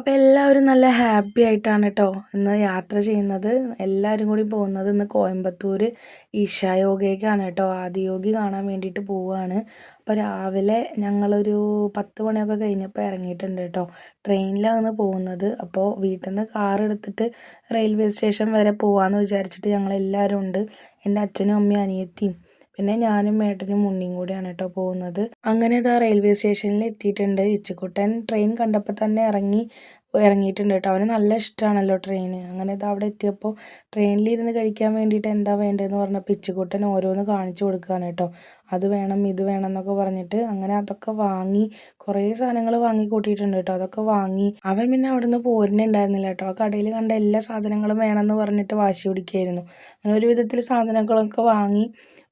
അപ്പോൾ എല്ലാവരും നല്ല ഹാപ്പി ആയിട്ടാണ് കേട്ടോ ഇന്ന് യാത്ര ചെയ്യുന്നത്. എല്ലാവരും കൂടി പോകുന്നത് ഇന്ന് കോയമ്പത്തൂർ ഈശായോഗേക്കാണ് കേട്ടോ ആദിയോഗി കാണാൻ വേണ്ടിയിട്ട് പോവുകയാണ് അപ്പോൾ രാവിലെ ഞങ്ങളൊരു പത്ത് മണിയൊക്കെ കഴിഞ്ഞപ്പോൾ ഇറങ്ങിയിട്ടുണ്ട് കേട്ടോ ട്രെയിനിലാണ് പോകുന്നത്. അപ്പോൾ വീട്ടിൽ നിന്ന് കാർ എടുത്തിട്ട് റെയിൽവേ സ്റ്റേഷൻ വരെ പോകാമെന്ന് വിചാരിച്ചിട്ട് ഞങ്ങളെല്ലാവരും ഉണ്ട്. എന്റെ അച്ഛനും അമ്മയും അനിയത്തിയും പിന്നെ ഞാനും മേട്ടനും ഉണ്ണിയും കൂടിയാണ് കേട്ടോ പോകുന്നത്. അങ്ങനെ ഇതാ റെയിൽവേ സ്റ്റേഷനിൽ എത്തിയിട്ടുണ്ട്. ഇച്ചിക്കുട്ടൻ ട്രെയിൻ കണ്ടപ്പോൾ തന്നെ ഇറങ്ങി. ഇറങ്ങിയിട്ടുണ്ട് കേട്ടോ. അവന് നല്ല ഇഷ്ടമാണല്ലോ ട്രെയിൻ അങ്ങനെ ഇത് അവിടെ എത്തിയപ്പോൾ ട്രെയിനിലിരുന്ന് കഴിക്കാൻ വേണ്ടിയിട്ട് എന്താ വേണ്ടതെന്ന് പറഞ്ഞാൽ ഇച്ചിക്കുട്ടൻ ഓരോന്ന് കാണിച്ചു കൊടുക്കുകയാണ് കേട്ടോ. അത് വേണം ഇത് വേണം എന്നൊക്കെ പറഞ്ഞിട്ട് അങ്ങനെ അതൊക്കെ വാങ്ങി കുറേ സാധനങ്ങൾ വാങ്ങി കൂട്ടിയിട്ടുണ്ട് കേട്ടോ. അതൊക്കെ വാങ്ങി. അവൻ പിന്നെ അവിടുന്ന് പോരുന്നുണ്ടായിരുന്നില്ല കേട്ടോ. ആ കടയിൽ കണ്ട എല്ലാ സാധനങ്ങളും വേണമെന്ന് പറഞ്ഞിട്ട് വാശി പിടിക്കുകയായിരുന്നു അങ്ങനെ ഒരു വിധത്തിൽ സാധനങ്ങളൊക്കെ വാങ്ങി.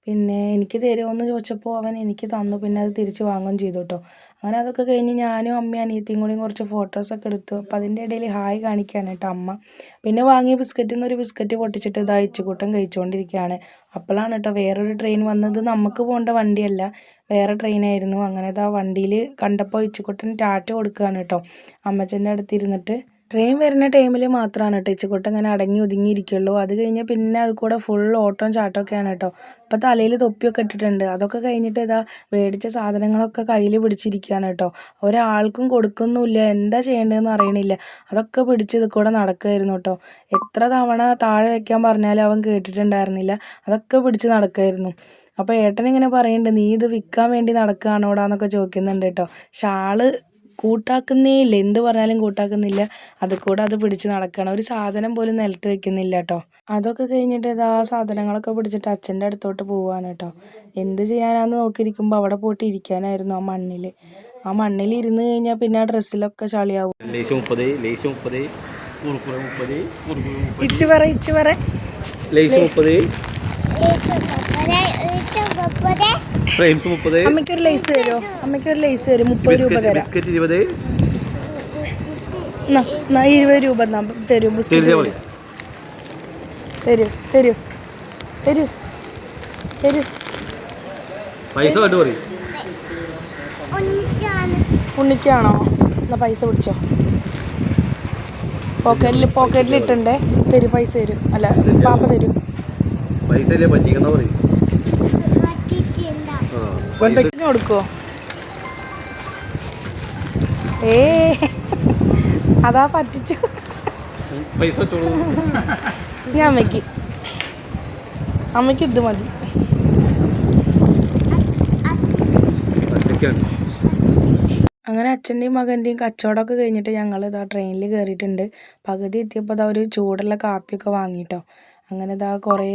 പിന്നെ എനിക്ക് തരുമോ എന്ന് ചോദിച്ചപ്പോൾ അവൻ എനിക്ക് തന്നു. പിന്നെ അത് തിരിച്ച് വാങ്ങുകയും ചെയ്തു കേട്ടോ. അങ്ങനെ അതൊക്കെ കഴിഞ്ഞ് ഞാനും അമ്മയും അനിയത്തിയും കൂടി കുറച്ച് ഫോട്ടോസൊക്കെ എടുത്തു. അപ്പം അതിന്റെ ഇടയിൽ ഹായ് കാണിക്കുകയാണ് കേട്ടോ അമ്മ. പിന്നെ വാങ്ങിയ ബിസ്ക്കറ്റിൽ നിന്ന് ഒരു ബിസ്ക്കറ്റ് പൊട്ടിച്ചിട്ട് ഇതാ ഇച്ചുകൂട്ടം കഴിച്ചുകൊണ്ടിരിക്കുകയാണ് അപ്പോഴാണ് കേട്ടോ വേറൊരു ട്രെയിൻ വന്നത്. നമുക്ക് പോകേണ്ട വണ്ടിയല്ല വേറെ ട്രെയിനായിരുന്നു അങ്ങനെ ഇതാ വണ്ടിയിൽ കണ്ടപ്പോൾ ഇച്ചുകുട്ടൻ ടാറ്റ കൊടുക്കുകയാണ് കേട്ടോ. അമ്മച്ചന്റെ അടുത്ത് ഇരുന്നിട്ട് ട്രെയിൻ വരുന്ന ടൈമിൽ മാത്രമാണ് കേട്ടോ ഇച്ചിക്കുട്ട ഇങ്ങനെ അടങ്ങി ഒതുങ്ങി ഇരിക്കുള്ളൂ അത് കഴിഞ്ഞ് പിന്നെ അത് കൂടെ ഫുൾ ഓട്ടവും ചാട്ടമൊക്കെയാണ് കേട്ടോ ഇപ്പോൾ തലയിൽ തൊപ്പിയൊക്കെ ഇട്ടിട്ടുണ്ട്. അതൊക്കെ കഴിഞ്ഞിട്ട് ഇതാ മേടിച്ച സാധനങ്ങളൊക്കെ കയ്യിൽ പിടിച്ചിരിക്കുകയാണ് കേട്ടോ ഒരാൾക്കും കൊടുക്കുന്നുമില്ല എന്താ ചെയ്യേണ്ടതെന്ന് അറിയണില്ല. അതൊക്കെ പിടിച്ച് ഇത് കൂടെ നടക്കുമായിരുന്നു കേട്ടോ എത്ര തവണ താഴെ വെക്കാൻ പറഞ്ഞാലും അവൻ കേട്ടിട്ടുണ്ടായിരുന്നില്ല. അതൊക്കെ പിടിച്ച് നടക്കുമായിരുന്നു അപ്പോൾ ഏട്ടൻ ഇങ്ങനെ പറയുന്നുണ്ട് നീ ഇത് വിൽക്കാൻ വേണ്ടി നടക്കുകയാണോടാന്നൊക്കെ ചോദിക്കുന്നുണ്ട് കേട്ടോ ഷാൾ കൂട്ടാക്കുന്നേ ഇല്ല. എന്ത് പറഞ്ഞാലും കൂട്ടാക്കുന്നില്ല. അത് കൂടെ അത് പിടിച്ച് നടക്കണം. ഒരു സാധനം പോലും നിലത്ത് വെക്കുന്നില്ല കേട്ടോ. അതൊക്കെ കഴിഞ്ഞിട്ട് ഇതാ സാധനങ്ങളൊക്കെ പിടിച്ചിട്ട് അച്ഛന്റെ അടുത്തോട്ട് പോവാണ് കേട്ടോ. എന്ത് ചെയ്യാനാന്ന് നോക്കിയിരിക്കുമ്പോൾ അവിടെ പോയിട്ട് ഇരിക്കാനായിരുന്നു ആ മണ്ണിൽ ആ മണ്ണിൽ ഇരുന്ന് കഴിഞ്ഞാൽ പിന്നെ ആ ഡ്രസ്സിലൊക്കെ ചളിയാവും. ഇച്ചു പറ ഇച്ചു പറ. ഫ്രെയിംസ് മുപ്പത്. അമ്മയ്ക്ക് ഒരു ലേസ് തരുമോ അമ്മയ്ക്ക് ഒരു ലേസ് തരും. മുപ്പത് രൂപ തരാം. ബിസ്ക്കറ്റ് ഇരുപത്. ഇരുപത് രൂപ തരൂ ബിസ്ക്കറ്റ് തരും. തരൂ തരും. തരൂ. പൈസ പറയും. ഉണ്ണിക്കാണോ? എന്നാ പൈസ പിടിച്ചോ. പോക്കറ്റിൽ പോക്കറ്റിൽ ഇട്ടണ്ടേ? തരൂ പൈസ തരും. അല്ല പാപ്പ തരൂ. പൈസ കൊടുക്കുവോ ഏ അതാ പറ്റിച്ചു. പൈസ ഇനി അമ്മയ്ക്ക്. അമ്മയ്ക്ക് ഇത് മതി. അങ്ങനെ അച്ഛന്റെയും മകന്റെയും കച്ചവടമൊക്കെ കഴിഞ്ഞിട്ട് ഞങ്ങൾ ഇതാ ട്രെയിനിൽ കയറിയിട്ടുണ്ട്. പകുതി എത്തിയപ്പോൾ ഇതാ ഒരു ചൂടുള്ള കാപ്പിയൊക്കെ വാങ്ങിയിട്ടോ അങ്ങനെ ഇതാ കുറേ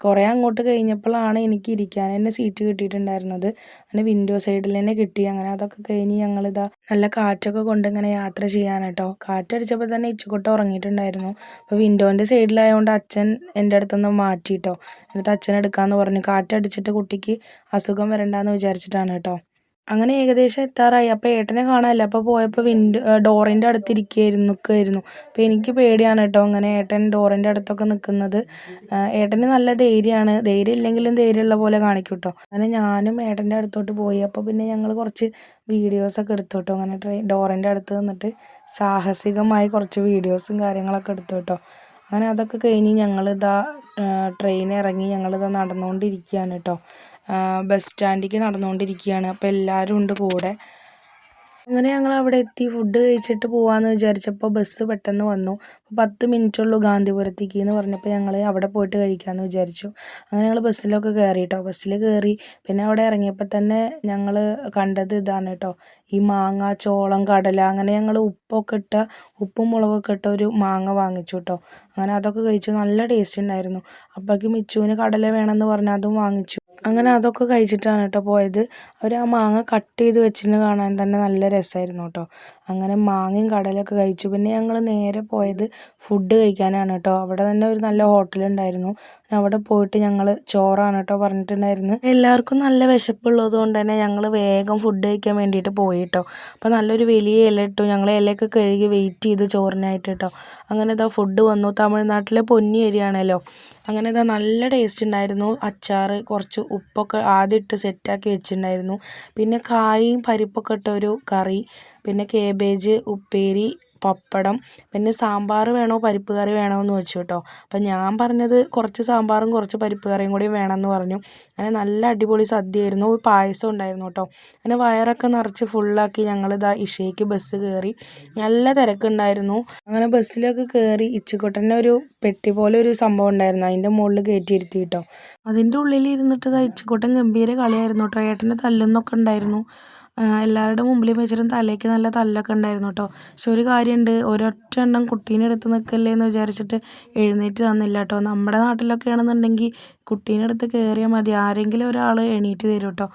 കുറേ അങ്ങോട്ട് കഴിഞ്ഞപ്പോഴാണ് എനിക്ക് ഇരിക്കാൻ തന്നെ സീറ്റ് കിട്ടിയിട്ടുണ്ടായിരുന്നത്. അങ്ങനെ വിൻഡോ സൈഡിൽ തന്നെ കിട്ടി. അങ്ങനെ അതൊക്കെ കഴിഞ്ഞ് ഞങ്ങളിതാ നല്ല കാറ്റൊക്കെ കൊണ്ട് ഇങ്ങനെ യാത്ര ചെയ്യാൻ കേട്ടോ കാറ്റടിച്ചപ്പോൾ തന്നെ ഇച്ചുകൊട്ട ഉറങ്ങിയിട്ടുണ്ടായിരുന്നു. അപ്പോൾ വിൻഡോന്റെ സൈഡിലായതുകൊണ്ട് അച്ഛൻ എന്റെ അടുത്തുനിന്ന് മാറ്റിയിട്ടോ എന്നിട്ട് അച്ഛൻ എടുക്കാമെന്ന് പറഞ്ഞു. കാറ്റടിച്ചിട്ട് കുട്ടിക്ക് അസുഖം വരണ്ടെന്ന് വിചാരിച്ചിട്ടാണ് കേട്ടോ. അങ്ങനെ ഏകദേശം എത്താറായി. അപ്പോൾ ഏട്ടനെ കാണാനില്ല. അപ്പോൾ പോയപ്പോൾ വിൻഡോ ഡോറിന്റെ അടുത്ത് ഇരിക്കുകയായിരുന്നു നിൽക്കുമായിരുന്നു അപ്പോൾ എനിക്ക് പേടിയാണ് കേട്ടോ അങ്ങനെ ഏട്ടൻ ഡോറിന്റെ അടുത്തൊക്കെ നിൽക്കുന്നത് ഏട്ടന് നല്ല ധൈര്യമാണ്. ധൈര്യം ഇല്ലെങ്കിലും ധൈര്യമുള്ള പോലെ കാണിക്കും കേട്ടോ. അങ്ങനെ ഞാനും ഏട്ടന്റെ അടുത്തോട്ട് പോയി. അപ്പോൾ പിന്നെ ഞങ്ങൾ കുറച്ച് വീഡിയോസൊക്കെ എടുത്തു കേട്ടോ. അങ്ങനെ ട്രെയിൻ ഡോറിന്റെ അടുത്ത് നിന്നിട്ട് സാഹസികമായി കുറച്ച് വീഡിയോസും കാര്യങ്ങളൊക്കെ എടുത്തു കേട്ടോ. അങ്ങനെ അതൊക്കെ കഴിഞ്ഞ് ഞങ്ങളിതാ ട്രെയിൻ ഇറങ്ങി ഞങ്ങളിതാ നടന്നുകൊണ്ടിരിക്കുകയാണ് കേട്ടോ ബസ് സ്റ്റാൻഡിലേക്ക് നടന്നുകൊണ്ടിരിക്കുകയാണ് അപ്പോൾ എല്ലാവരും ഉണ്ട് കൂടെ. അങ്ങനെ ഞങ്ങൾ അവിടെ എത്തി. ഫുഡ് കഴിച്ചിട്ട് പോവാമെന്ന് വിചാരിച്ചപ്പോൾ ബസ് പെട്ടെന്ന് വന്നു. അപ്പോൾ പത്ത് മിനിറ്റ് ഉള്ളൂ ഗാന്ധിപുരത്തേക്ക് എന്ന് പറഞ്ഞപ്പോൾ ഞങ്ങൾ അവിടെ പോയിട്ട് കഴിക്കാമെന്ന് വിചാരിച്ചു. അങ്ങനെ ഞങ്ങൾ ബസ്സിലൊക്കെ കയറി കേട്ടോ ബസ്സിൽ കയറി പിന്നെ അവിടെ ഇറങ്ങിയപ്പോൾ തന്നെ ഞങ്ങൾ കണ്ടത് ഇതാണ് കേട്ടോ ഈ മാങ്ങ ചോളം കടല അങ്ങനെ ഞങ്ങൾ ഉപ്പൊക്കെ ഇട്ട ഉപ്പും മുളകൊക്കെ ഇട്ട ഒരു മാങ്ങ വാങ്ങിച്ചു കേട്ടോ അങ്ങനെ അതൊക്കെ കഴിച്ചു. നല്ല ടേസ്റ്റ് ഉണ്ടായിരുന്നു. അപ്പോഴേക്കും മിച്ചുവിന് കടല വേണമെന്ന് പറഞ്ഞാൽ അതും വാങ്ങിച്ചു. അങ്ങനെ അതൊക്കെ കഴിച്ചിട്ടാണ് കേട്ടോ പോയത്. അവർ ആ മാങ്ങ കട്ട് ചെയ്ത് വെച്ചിട്ട് കാണാൻ തന്നെ നല്ല രസമായിരുന്നു കേട്ടോ. അങ്ങനെ മാങ്ങയും കടലൊക്കെ കഴിച്ചു. പിന്നെ ഞങ്ങൾ നേരെ പോയത് ഫുഡ് കഴിക്കാനാണ് കേട്ടോ. അവിടെ തന്നെ ഒരു നല്ല ഹോട്ടലുണ്ടായിരുന്നു അവിടെ പോയിട്ട് ഞങ്ങൾ ചോറാണ് കേട്ടോ പറഞ്ഞിട്ടുണ്ടായിരുന്നത് എല്ലാവർക്കും നല്ല വിശപ്പുള്ളത് കൊണ്ട് തന്നെ ഞങ്ങൾ വേഗം ഫുഡ് കഴിക്കാൻ വേണ്ടിയിട്ട് പോയി കേട്ടോ. അപ്പോൾ നല്ലൊരു വലിയ ഇല ഇട്ടു. ഞങ്ങൾ ഇലയൊക്കെ കഴുകി വെയിറ്റ് ചെയ്ത് ചോറിനായിട്ട് കേട്ടോ. അങ്ങനെ ഇതാ ഫുഡ് വന്നു. തമിഴ്നാട്ടിലെ പൊന്നി അരിയാണല്ലോ. അങ്ങനെ ഇതാ നല്ല ടേസ്റ്റ് ഉണ്ടായിരുന്നു അച്ചാർ കുറച്ച് ഉപ്പൊക്കെ ആദ്യം ഇട്ട് സെറ്റാക്കി വെച്ചിട്ടുണ്ടായിരുന്നു പിന്നെ കായും പരിപ്പൊക്കെ ഇട്ട ഒരു കറി. പിന്നെ കേബേജ് ഉപ്പേരി പപ്പടം പിന്നെ സാമ്പാർ വേണോ പരിപ്പ് കറി വേണോ എന്ന് ചോദിച്ചു കേട്ടോ. അപ്പം ഞാൻ പറഞ്ഞത് കുറച്ച് സാമ്പാറും കുറച്ച് പരിപ്പ് കറിയും കൂടി വേണമെന്ന് പറഞ്ഞു. അങ്ങനെ നല്ല അടിപൊളി സദ്യയായിരുന്നു. പായസം ഉണ്ടായിരുന്നു കേട്ടോ. അങ്ങനെ വയറൊക്കെ നിറച്ച് ഫുള്ളാക്കി ഞങ്ങൾ ഇതാ ഇഷയ്ക്ക് ബസ് കയറി. നല്ല തിരക്കുണ്ടായിരുന്നു. അങ്ങനെ ബസ്സിലൊക്കെ കയറി ഇച്ചക്കൊട്ടന്റെ ഒരു പെട്ടി പോലെ ഒരു സംഭവം ഉണ്ടായിരുന്നു. അതിന്റെ മുകളിൽ കയറ്റിയിരുത്തി കേട്ടോ. അതിന്റെ ഉള്ളിൽ ഇരുന്നിട്ട് ഇതാ ഇച്ചക്കൊട്ടൻ ഗംഭീര കളിയായിരുന്നു കേട്ടോ. ഏട്ടനെ തല്ലുന്നൊക്കെ ഉണ്ടായിരുന്നു. എല്ലാവരുടെ മുമ്പിലും വെച്ചിട്ടും തലയ്ക്ക് നല്ല തല്ലൊക്കെ ഉണ്ടായിരുന്നു കേട്ടോ പക്ഷെ ഒരു കാര്യമുണ്ട് ഒരൊറ്റ എണ്ണം കുട്ടീനെ എടുത്ത് നിൽക്കല്ലേ എന്ന് വിചാരിച്ചിട്ട് എഴുന്നേറ്റ് തന്നില്ല കേട്ടോ നമ്മുടെ നാട്ടിലൊക്കെ ആണെന്നുണ്ടെങ്കിൽ കുട്ടീനെ അടുത്ത് കയറിയാൽ മതി. ആരെങ്കിലും ഒരാൾ എണീറ്റ് തരും കേട്ടോ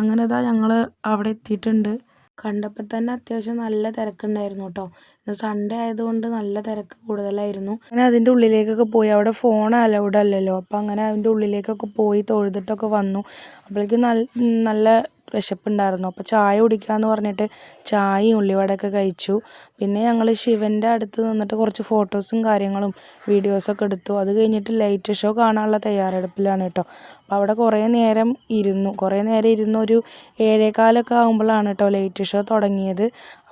അങ്ങനെ ഇതാ ഞങ്ങൾ അവിടെ എത്തിയിട്ടുണ്ട്. കണ്ടപ്പോൾ തന്നെ അത്യാവശ്യം നല്ല തിരക്കുണ്ടായിരുന്നു കേട്ടോ സൺഡേ ആയതുകൊണ്ട് നല്ല തിരക്ക് കൂടുതലായിരുന്നു. അങ്ങനെ അതിന്റെ ഉള്ളിലേക്കൊക്കെ പോയി. അവിടെ ഫോൺ അലൗഡ് അല്ലല്ലോ. അപ്പം അങ്ങനെ അതിന്റെ ഉള്ളിലേക്കൊക്കെ പോയി തൊഴുതിട്ടൊക്കെ വന്നു. അപ്പോഴേക്കും നല്ല നല്ല വിശപ്പുണ്ടായിരുന്നു. അപ്പോൾ ചായ കുടിക്കാമെന്ന് പറഞ്ഞിട്ട് ചായയും ഉള്ളിവടയൊക്കെ കഴിച്ചു. പിന്നെ ഞങ്ങൾ ശിവന്റെ അടുത്ത് നിന്നിട്ട് കുറച്ച് ഫോട്ടോസും കാര്യങ്ങളും വീഡിയോസൊക്കെ എടുത്തു. അത് കഴിഞ്ഞിട്ട് ലൈറ്റ് ഷോ കാണാനുള്ള തയ്യാറെടുപ്പിലാണ് കേട്ടോ. അപ്പോൾ അവിടെ കുറേ നേരം ഇരുന്നു. കുറേ നേരം ഇരുന്ന് ഒരു ഏഴേകാലൊക്കെ ആകുമ്പോഴാണ് കേട്ടോ ലൈറ്റ് ഷോ തുടങ്ങിയത്.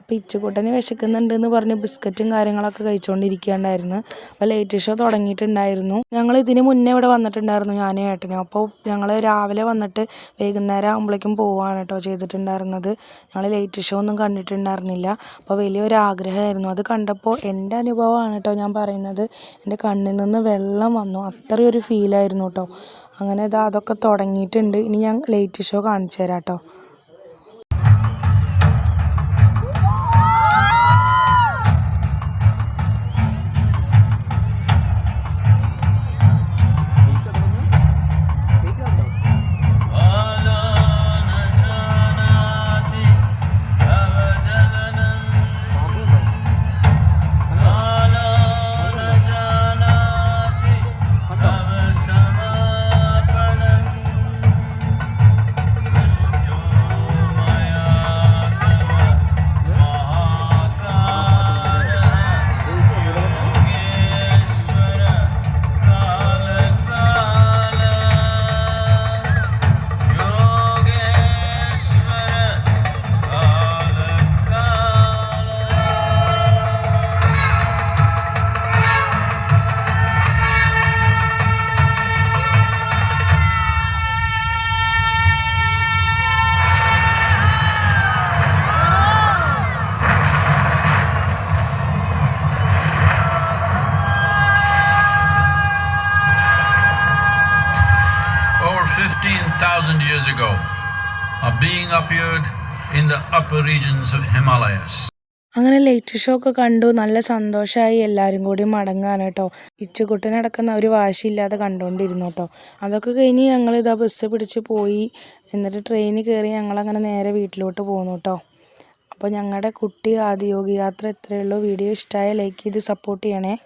അപ്പോൾ വിശക്കുന്നുണ്ട് എന്ന് പറഞ്ഞ് ബിസ്ക്കറ്റും കാര്യങ്ങളൊക്കെ കഴിച്ചുകൊണ്ടിരിക്കുകയുണ്ടായിരുന്നു അപ്പോൾ ലൈറ്റ് ഷോ തുടങ്ങിയിട്ടുണ്ടായിരുന്നു. ഞങ്ങൾ ഇതിന് മുന്നേ ഇവിടെ വന്നിട്ടുണ്ടായിരുന്നു ഞാനും ഏട്ടനും. അപ്പോൾ ഞങ്ങൾ രാവിലെ വന്നിട്ട് വൈകുന്നേരം ആകുമ്പോഴേക്കും പോവുകയാണ് കേട്ടോ ചെയ്തിട്ടുണ്ടായിരുന്നത്. ഞങ്ങൾ ലൈറ്റ് ഷോ ഒന്നും കണ്ടിട്ടുണ്ടായിരുന്നില്ല. അപ്പോൾ വലിയൊരു ആഗ്രഹമായിരുന്നു അത് കണ്ടപ്പോൾ എന്റെ അനുഭവമാണ് കേട്ടോ ഞാൻ പറയുന്നത്. എന്റെ കണ്ണിൽ നിന്ന് വെള്ളം വന്നു. അത്രയൊരു ഫീലായിരുന്നു കേട്ടോ അങ്ങനെ ഇതാ അതൊക്കെ തുടങ്ങിയിട്ടുണ്ട്. ഇനി ഞാൻ ലൈറ്റ് ഷോ കാണിച്ചു തരാം കേട്ടോ 15,000 years ago, a being appeared in the upper regions of Himalayas. അങ്ങനെ ലൈറ്റ് ഷോ ഒക്കെ കണ്ടു. നല്ല സന്തോഷമായി എല്ലാവരും കൂടി മടങ്ങാണ് കേട്ടോ. ഇച്ചുകുട്ടനടക്കം ഒരു വാശിയില്ലാതെ കണ്ടുകൊണ്ടിരുന്നു കേട്ടോ. അതൊക്കെ കഴിഞ്ഞ് ഞങ്ങൾ ഇതാ ബസ് പിടിച്ച് പോയി. എന്നിട്ട് ട്രെയിനിൽ കയറി ഞങ്ങളങ്ങനെ നേരെ വീട്ടിലോട്ട് പോന്നു കേട്ടോ. അപ്പോൾ ഞങ്ങളുടെ കുട്ടി ആദിയോഗി യാത്ര ഇത്രയേ വീഡിയോ ഇഷ്ടമായ ലൈക്ക് ചെയ്ത് സപ്പോർട്ട് ചെയ്യണേ.